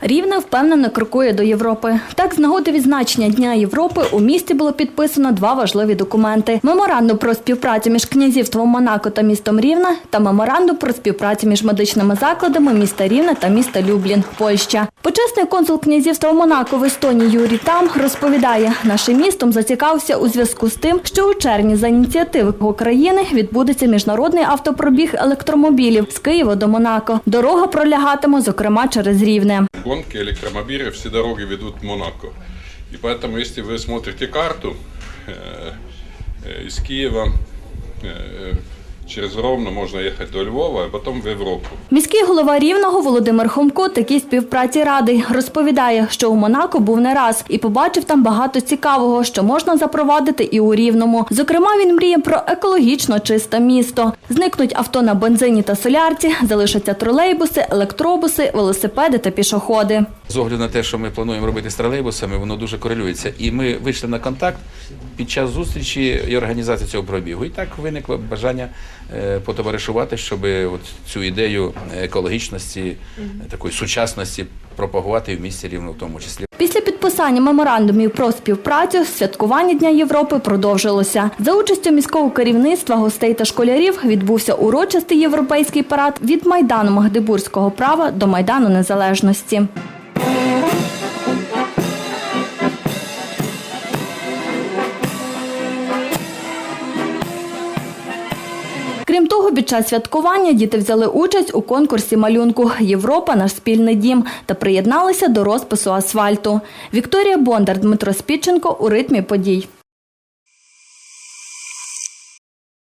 Рівне впевнено крокує до Європи. Так, з нагоди відзначення Дня Європи у місті було підписано два важливі документи: меморандум про співпрацю між князівством Монако та містом Рівне та меморандум про співпрацю між медичними закладами міста Рівне та міста Люблін, Польща. Почесний консул князівства Монако в Естонії Юрій Там розповідає, нашим містом зацікавився у зв'язку з тим, що у червні за ініціативи України відбудеться міжнародний автопробіг електромобілів з Києва до Монако. Дорога пролягатиме, зокрема, через Рівне Гонки электромобилей, все дороги ведут в Монако. И поэтому, если вы смотрите карту э, э, из Киева э, через Ровно можно ехать до Львова, а потом в Европу. Міський голова Рівного Володимир Хомко такій співпраці радий. Розповідає, що у Монако був не раз і побачив там багато цікавого, що можна запровадити і у Рівному. Зокрема, він мріє про екологічно чисте місто. Зникнуть авто на бензині та солярці, залишаться тролейбуси, електробуси, велосипеди та пішоходи. З огляду на те, що ми плануємо робити з тролейбусами, воно дуже корелюється. І ми вийшли на контакт під час зустрічі і організації цього пробігу. І так виникло бажання е, потоваришувати, щоб от цю ідею екологічності, такої сучасності пропагувати в місті рівно в тому числі. Після підписання меморандумів про співпрацю святкування Дня Європи продовжилося. За участю міського керівництва, гостей та школярів відбувся урочистий європейський парад від Майдану Магдебурзького права до Майдану Незалежності. Крім того, під час святкування діти взяли участь у конкурсі малюнку Європа наш спільний дім та приєдналися до розпису асфальту. Вікторія Бондар, Дмитро Спіченко у ритмі подій.